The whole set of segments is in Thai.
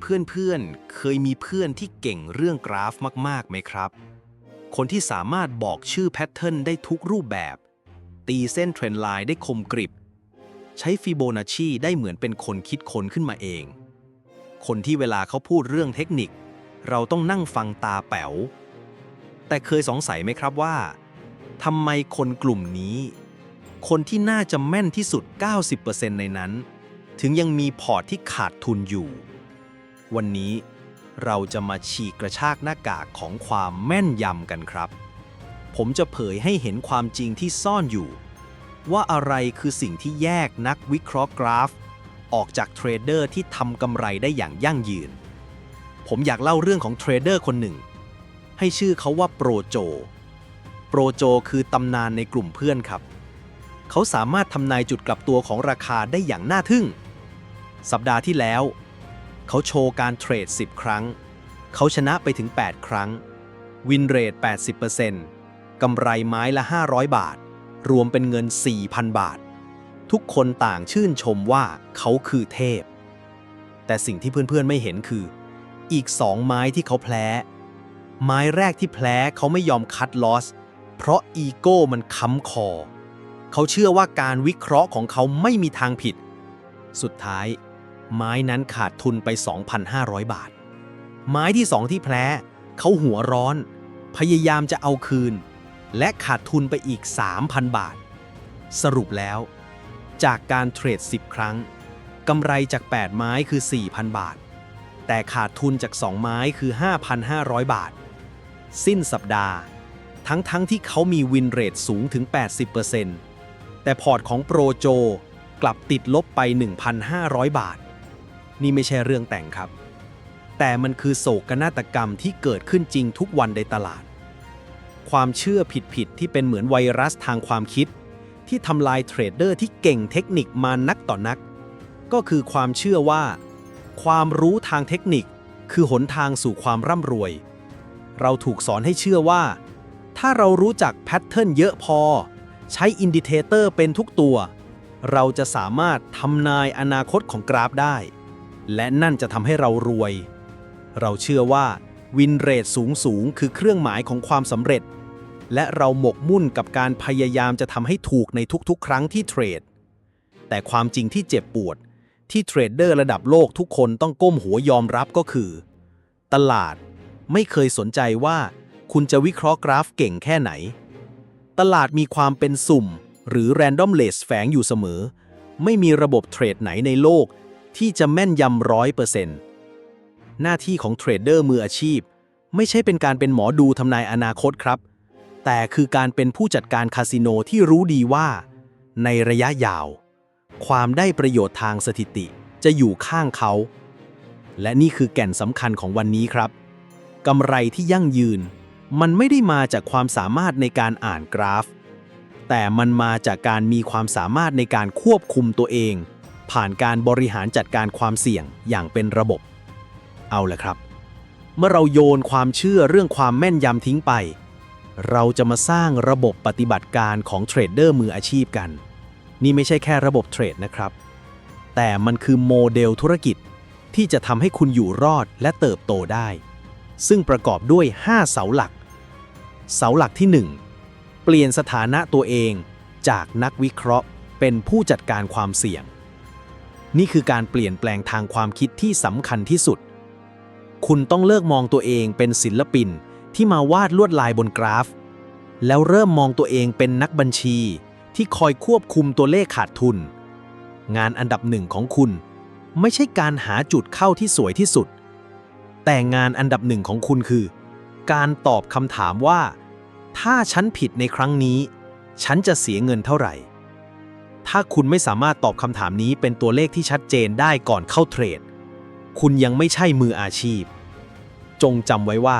เพื่อนๆ เคยมีเพื่อนที่เก่งเรื่องกราฟมากๆ ไหมครับ คนที่สามารถบอกชื่อแพทเทิร์นได้ทุกรูปแบบ ตีเส้นเทรนไลน์ได้คมกริบ ใช้ฟิโบนัชชีได้เหมือนเป็นคนคิดคนขึ้นมาเอง คนที่เวลาเขาพูดเรื่องเทคนิค เราต้องนั่งฟังตาแป๋ว แต่เคยสงสัยไหมครับว่าทำไมคนกลุ่มนี้ คนที่น่าจะแม่นที่สุด 90%ในนั้น ถึงยังมีพอร์ตที่ขาดทุนอยู่ วันนี้เราจะมาฉีกกระชากหน้ากากของความแม่นยำกันครับ ผมจะเผยให้เห็นความจริงที่ซ่อนอยู่ ว่าอะไรคือสิ่งที่แยกนักวิเคราะห์กราฟ ออกจากเทรดเดอร์ที่ทำกำไรได้อย่างยั่งยืน ผมอยากเล่าเรื่องของเทรดเดอร์คนหนึ่ง ให้ชื่อเขาว่าโปรโจ โปรโจคือตำนานในกลุ่มเพื่อนครับ เขาสามารถทำนายจุดกลับตัวของราคาได้อย่างน่าทึ่ง สัปดาห์ที่แล้ว เขาโชว์การเทรด 10 ครั้ง เขาชนะไปถึง 8 ครั้ง วินเรท 80%กำไรไม้ละ 500 บาท รวมเป็นเงิน 4,000 บาท ทุกคนต่างชื่นชมว่าเขาคือเทพ แต่สิ่งที่เพื่อนๆไม่เห็นคือ อีกสองไม้ที่เขาแพ้ ไม้แรกที่แพ้เขาไม่ยอมคัดลอส เพราะอีโก้มันค้ำคอ เขาเชื่อว่าการวิเคราะห์ของเขาไม่มีทางผิด สุดท้าย ไม้นั้นขาดทุนไป 2,500 บาท ไม้ที่สองที่แพ้เขาหัวร้อน พยายามจะเอาคืน และขาดทุนไปอีก 3,000 บาท สรุปแล้ว จากการเทรด 10 ครั้งกำไรจาก 8 ไม้คือ 4,000 บาท แต่ขาดทุนจาก 2 ไม้คือ 5,500 บาท สิ้นสัปดาห์ ทั้งๆทที่เขามีวินเรทสูงถึง 80%แต่พอร์ตของโปรโจกลับติดลบไป 1,500 บาท นี่ไม่ใช่เรื่องแต่งครับ แต่มันคือโศกนาฏกรรมที่เกิดขึ้นจริงทุกวันในตลาด ความเชื่อผิดๆที่เป็นเหมือนไวรัสทางความคิด ที่ทำลายเทรดเดอร์ที่เก่งเทคนิคมานักต่อนัก ก็คือความเชื่อว่า ความรู้ทางเทคนิคคือหนทางสู่ความร่ำรวย เราถูกสอนให้เชื่อว่า ถ้าเรารู้จักแพทเทิร์นเยอะพอ ใช้อินดิเคเตอร์เป็นทุกตัว เราจะสามารถทำนายอนาคตของกราฟได้ และนั่นจะทำให้เรารวย เราเชื่อว่าวินเรทสูงสูงคือเครื่องหมายของความสำเร็จ และเราหมกมุ่นกับการพยายามจะทำให้ถูกในทุกๆ ครั้งที่เทรด แต่ความจริงที่เจ็บปวด ที่เทรดเดอร์ระดับโลกทุกคนต้องก้มหัวยอมรับก็คือ ตลาดไม่เคยสนใจว่าคุณจะวิเคราะห์กราฟเก่งแค่ไหน ตลาดมีความเป็นสุ่ม หรือ randomness แฝงอยู่เสมอ ไม่มีระบบเทรดไหนในโลก ที่จะแม่นยำร้อยเปอร์เซ็นต์หน้าที่ของเทรดเดอร์มืออาชีพ ไม่ใช่เป็นการเป็นหมอดูทำนายอนาคตครับ แต่คือการเป็นผู้จัดการคาสิโนที่รู้ดีว่า ในระยะยาว ความได้ประโยชน์ทางสถิติจะอยู่ข้างเขา และนี่คือแก่นสำคัญของวันนี้ครับกำไรที่ยั่งยืน มันไม่ได้มาจากความสามารถในการอ่านกราฟ แต่มันมาจากการมีความสามารถในการควบคุมตัวเอง ผ่านการบริหารจัดการความเสี่ยงอย่างเป็นระบบ เอาละครับ เมื่อเราโยนความเชื่อเรื่องความแม่นยำทิ้งไป เราจะมาสร้างระบบปฏิบัติการของเทรดเดอร์มืออาชีพกัน นี่ไม่ใช่แค่ระบบเทรดนะครับ แต่มันคือโมเดลธุรกิจที่จะทำให้คุณอยู่รอดและเติบโตได้ ซึ่งประกอบด้วย 5 เสาหลัก เสาหลักที่ 1 เปลี่ยนสถานะตัวเองจากนักวิเคราะห์เป็นผู้จัดการความเสี่ยง นี่คือการเปลี่ยนแปลงทางความคิดที่สำคัญที่สุด คุณต้องเลิกมองตัวเองเป็นศิลปินที่มาวาดลวดลายบนกราฟ แล้วเริ่มมองตัวเองเป็นนักบัญชีที่คอยควบคุมตัวเลขขาดทุน งานอันดับหนึ่งของคุณ ไม่ใช่การหาจุดเข้าที่สวยที่สุด แต่งานอันดับหนึ่งของคุณคือ การตอบคำถามว่า ถ้าฉันผิดในครั้งนี้ ฉันจะเสียเงินเท่าไหร่ ถ้าคุณไม่สามารถตอบคำถามนี้เป็นตัวเลขที่ชัดเจนได้ก่อนเข้าเทรด คุณยังไม่ใช่มืออาชีพ จงจำไว้ว่า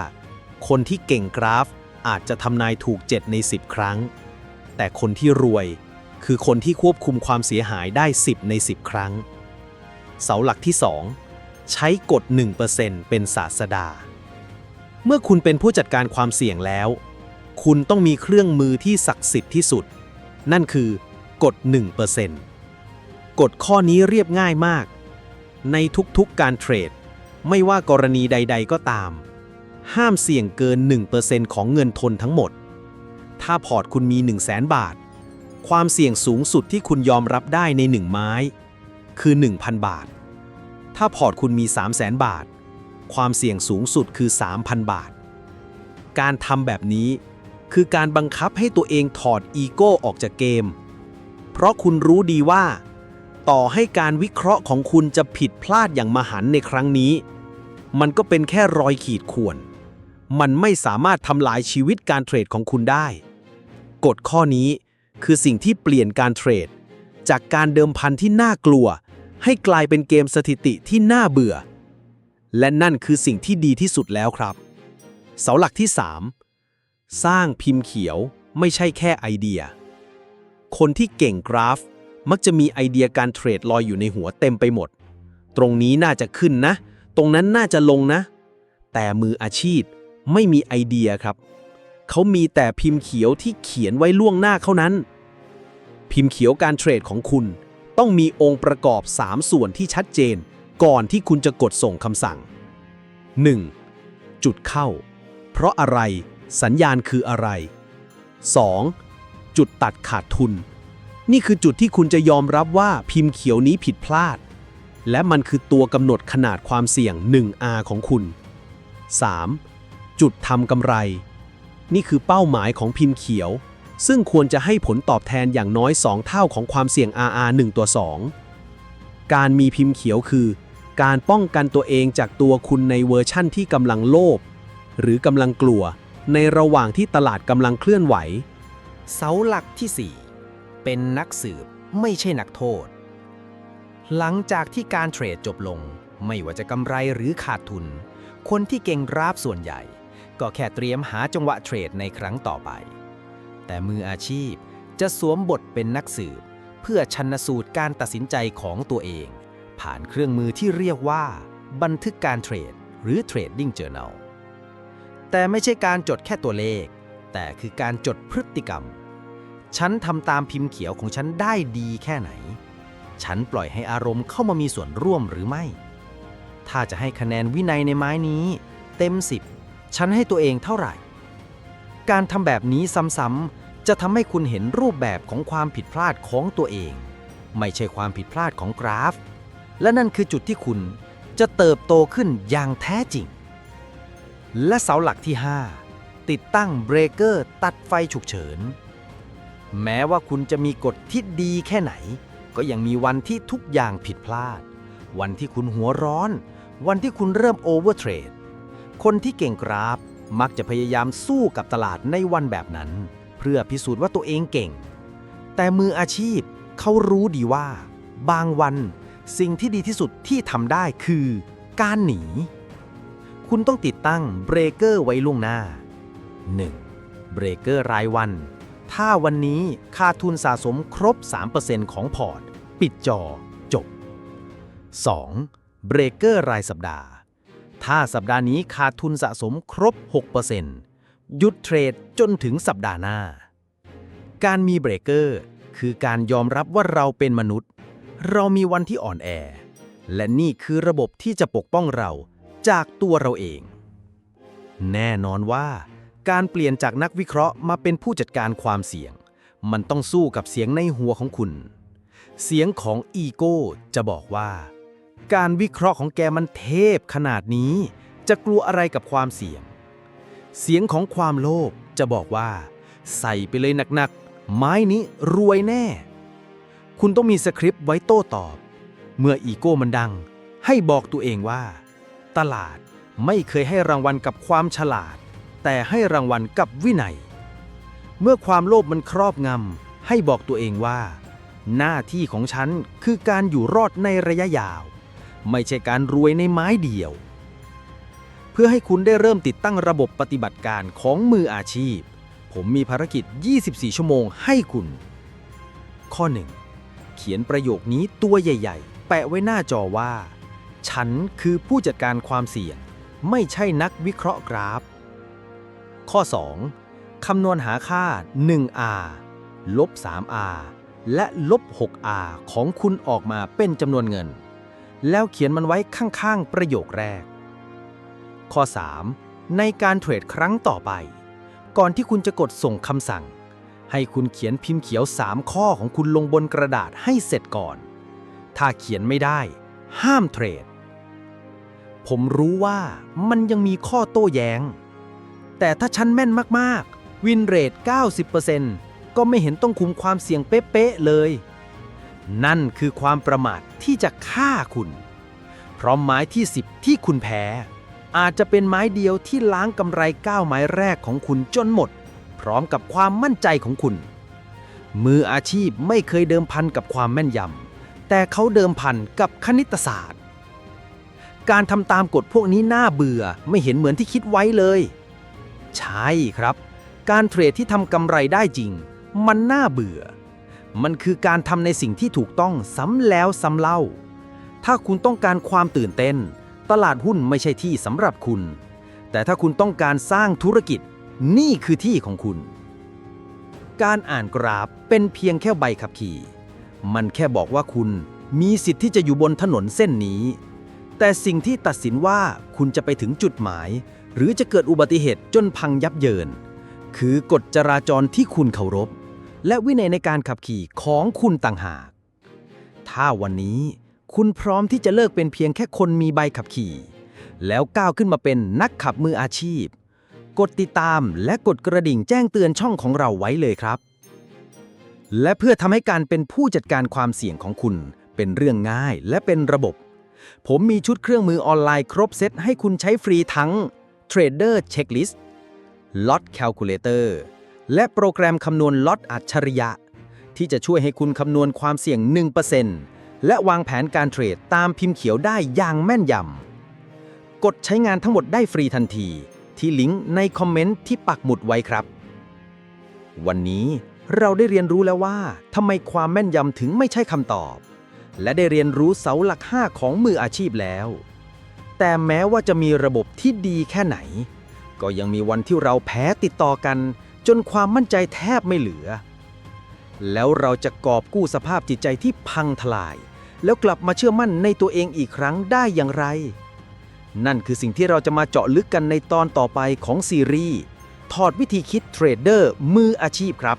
คนที่เก่งกราฟอาจจะทำนายถูก 7 ใน 10 ครั้ง แต่คนที่รวยคือคนที่ควบคุมความเสียหายได้ 10 ใน 10 ครั้ง เสาหลักที่ 2 ใช้กฎ 1%เป็นศาสดา เมื่อคุณเป็นผู้จัดการความเสี่ยงแล้ว คุณต้องมีเครื่องมือที่ศักดิ์สิทธิ์ที่สุด นั่นคือ กฎ1%กฎข้อนี้เรียบง่ายมาก ในทุกๆการเทรด ไม่ว่ากรณีใด ๆ ก็ตาม ห้ามเสี่ยงเกิน 1%ของเงินทนทั้งหมด ถ้าพอร์ตคุณมี 1 0 0 0 0แบาท ความเสี่ยงสูงสุดที่คุณยอมรับได้ใน 1 ไม้ คือ 1,000 บาท ถ้าพอร์ตคุณมี 3 0 0 0 0 0 บาท ความเสี่ยงสูงสุดคือ 3,000 บาท การทำแบบนี้คือการบังคับให้ตัวเองถอดอีโก้ออกจากเกม เพราะคุณรู้ดีว่า ต่อให้การวิเคราะห์ของคุณจะผิดพลาดอย่างมหันในครั้งนี้ มันก็เป็นแค่รอยขีดข่วน มันไม่สามารถทำลายชีวิตการเทรดของคุณได้ กฎข้อนี้คือสิ่งที่เปลี่ยนการเทรด จากการเดิมพันที่น่ากลัว ให้กลายเป็นเกมสถิติที่น่าเบื่อ และนั่นคือสิ่งที่ดีที่สุดแล้วครับ เสาหลักที่ 3 สร้างพิมพ์เขียวไม่ใช่แค่ไอเดีย คนที่เก่งกราฟ มักจะมีไอเดียการเทรดลอยอยู่ในหัวเต็มไปหมด ตรงนี้น่าจะขึ้นนะ ตรงนั้นน่าจะลงนะ แต่มืออาชีพไม่มีไอเดียครับ เขามีแต่พิมพ์เขียวที่เขียนไว้ล่วงหน้าเท่านั้น พิมพ์เขียวการเทรดของคุณ ต้องมีองค์ประกอบ 3 ส่วนที่ชัดเจน ก่อนที่คุณจะกดส่งคำสั่ง 1. จุดเข้า เพราะอะไร สัญญาณคืออะไร 2. จุดตัดขาดทุน นี่คือจุดที่คุณจะยอมรับว่าพิมพ์เขียวนี้ผิดพลาด และมันคือตัวกำหนดขนาดความเสี่ยง 1R ของคุณ 3. จุดทำกำไร นี่คือเป้าหมายของพิมพ์เขียว ซึ่งควรจะให้ผลตอบแทนอย่างน้อย 2 เท่าของความเสี่ยง RR 1 ตัว 2 การมีพิมพ์เขียวคือ การป้องกันตัวเองจากตัวคุณในเวอร์ชั่นที่กำลังโลภหรือกำลังกลัวในระหว่างที่ตลาดกำลังเคลื่อนไหว เสาหลักที่ 4 เป็นนักสืบไม่ใช่นักโทษ หลังจากที่การเทรดจบลง ไม่ว่าจะกำไรหรือขาดทุน คนที่เก่งกราฟส่วนใหญ่ ก็แค่เตรียมหาจังหวะเทรดในครั้งต่อไป แต่มืออาชีพจะสวมบทเป็นนักสืบ เพื่อชันสูตรการตัดสินใจของตัวเอง ผ่านเครื่องมือที่เรียกว่า บันทึกการเทรด หรือ Trading Journal แต่ไม่ใช่การจดแค่ตัวเลข แต่คือการจดพฤติกรรม ฉันทำตามพิมพ์เขียวของฉันได้ดีแค่ไหน ฉันปล่อยให้อารมณ์เข้ามามีส่วนร่วมหรือไม่ ถ้าจะให้คะแนนวินัยในไม้นี้ เต็ม 10 ฉันให้ตัวเองเท่าไหร่ การทำแบบนี้ซ้ำๆจะทำให้คุณเห็นรูปแบบของความผิดพลาดของตัวเอง ไม่ใช่ความผิดพลาดของกราฟ และนั่นคือจุดที่คุณจะเติบโตขึ้นอย่างแท้จริง และเสาหลักที่ 5 ติดตั้งเบรกเกอร์ตัดไฟฉุกเฉิน แม้ว่าคุณจะมีกฎที่ดีแค่ไหน ก็ยังมีวันที่ทุกอย่างผิดพลาด วันที่คุณหัวร้อน วันที่คุณเริ่มโอเวอร์เทรด คนที่เก่งกราฟมักจะพยายามสู้กับตลาดในวันแบบนั้น เพื่อพิสูจน์ว่าตัวเองเก่ง แต่มืออาชีพเขารู้ดีว่า บางวันสิ่งที่ดีที่สุดที่ทำได้คือการหนี คุณต้องติดตั้งเบรกเกอร์ไว้ล่วงหน้า 1. เบรกเกอร์รายวัน ถ้าวันนี้ค่าทุนสะสมครบ 3%ของพอร์ต ปิดจอจบ 2. เบรกเกอร์รายสัปดาห์ ถ้าสัปดาห์นี้ขาดทุนสะสมครบ 6%หยุดเทรดจนถึงสัปดาห์หน้า การมีเบรกเกอร์คือการยอมรับว่าเราเป็นมนุษย์ เรามีวันที่อ่อนแอ และนี่คือระบบที่จะปกป้องเราจากตัวเราเอง แน่นอนว่า การเปลี่ยนจากนักวิเคราะห์มาเป็นผู้จัดการความเสี่ยง มันต้องสู้กับเสียงในหัวของคุณ เสียงของอีโก้จะบอกว่า การวิเคราะห์ของแกมันเทพขนาดนี้ จะกลัวอะไรกับความเสี่ยง เสียงของความโลภจะบอกว่า ใส่ไปเลยหนักๆ ไม้นี้รวยแน่ คุณต้องมีสคริปต์ไว้โต้ตอบ เมื่ออีโก้มันดัง ให้บอกตัวเองว่า ตลาดไม่เคยให้รางวัลกับความฉลาด แต่ให้รางวัลกับวินัย เมื่อความโลภมันครอบงำให้บอกตัวเองว่า หน้าที่ของฉันคือการอยู่รอดในระยะยาว ไม่ใช่การรวยในไม้เดียว เพื่อให้คุณได้เริ่มติดตั้งระบบปฏิบัติการของมืออาชีพ ผมมีภารกิจ 24 ชั่วโมงให้คุณ ข้อ 1 เขียนประโยคนี้ตัวใหญ่ ๆ แปะไว้หน้าจอว่า ฉันคือผู้จัดการความเสี่ยง ไม่ใช่นักวิเคราะห์กราฟ ข้อ 2 คำนวณหาค่า 1R ลบ 3R และลบ 6R ของคุณออกมาเป็นจำนวนเงิน แล้วเขียนมันไว้ข้างๆ ประโยคแรก ข้อ 3. ในการเทรดครั้งต่อไป ก่อนที่คุณจะกดส่งคำสั่ง ให้คุณเขียนพิมพ์เขียว 3 ข้อของคุณลงบนกระดาษให้เสร็จก่อน ถ้าเขียนไม่ได้ ห้ามเทรด ผมรู้ว่ามันยังมีข้อโต้แย้ง แต่ถ้าฉันแม่นมากๆ วินเรท 90%ก็ไม่เห็นต้องคุมความเสี่ยงเป๊ะๆเลย นั่นคือความประมาทที่จะฆ่าคุณ เพราะไม้ที่ 10 ที่คุณแพ้ อาจจะเป็นไม้เดียวที่ล้างกำไร9ไม้แรกของคุณจนหมด พร้อมกับความมั่นใจของคุณ มืออาชีพไม่เคยเดิมพันกับความแม่นยำแต่เขาเดิมพันกับคณิตศาสตร์ การทำตามกฎพวกนี้น่าเบื่อไม่เห็นเหมือนที่คิดไว้เลย ใช่ครับ การเทรดที่ทำกำไรได้จริง มันน่าเบื่อ มันคือการทำในสิ่งที่ถูกต้องซ้ำแล้วซ้ำเล่า ถ้าคุณต้องการความตื่นเต้น ตลาดหุ้นไม่ใช่ที่สำหรับคุณ แต่ถ้าคุณต้องการสร้างธุรกิจ นี่คือที่ของคุณ การอ่านกราฟเป็นเพียงแค่ใบขับขี่ มันแค่บอกว่าคุณมีสิทธิ์ที่จะอยู่บนถนนเส้นนี้ แต่สิ่งที่ตัดสินว่าคุณจะไปถึงจุดหมาย หรือจะเกิดอุบัติเหตุจนพังยับเยิน คือกฎจราจรที่คุณเคารพ และวินัยในการขับขี่ของคุณต่างหาก ถ้าวันนี้คุณพร้อมที่จะเลิกเป็นเพียงแค่คนมีใบขับขี่ แล้วก้าวขึ้นมาเป็นนักขับมืออาชีพ กดติดตามและกดกระดิ่งแจ้งเตือนช่องของเราไว้เลยครับ และเพื่อทำให้การเป็นผู้จัดการความเสี่ยงของคุณ เป็นเรื่องง่ายและเป็นระบบ ผมมีชุดเครื่องมือออนไลน์ครบเซตให้คุณใช้ฟรีทั้ง Trader Checklist Lot Calculator และโปรแกรมคำนวณล็อตอัจฉริยะ ที่จะช่วยให้คุณคำนวณความเสี่ยง 1%และวางแผนการเทรดตามพิมพ์เขียวได้อย่างแม่นยำ กดใช้งานทั้งหมดได้ฟรีทันที ที่ลิงก์ในคอมเมนต์ที่ปักหมุดไว้ครับ วันนี้เราได้เรียนรู้แล้วว่าทำไมความแม่นยำถึงไม่ใช่คำตอบ และได้เรียนรู้เสาหลัก 5 ของมืออาชีพแล้ว แต่แม้ว่าจะมีระบบที่ดีแค่ไหน ก็ยังมีวันที่เราแพ้ติดต่อกัน จนความมั่นใจแทบไม่เหลือ แล้วเราจะกอบกู้สภาพจิตใจที่พังทลาย แล้วกลับมาเชื่อมั่นในตัวเองอีกครั้งได้อย่างไร นั่นคือสิ่งที่เราจะมาเจาะลึกกันในตอนต่อไปของซีรีส์ถอดวิธีคิดเทรดเดอร์มืออาชีพครับ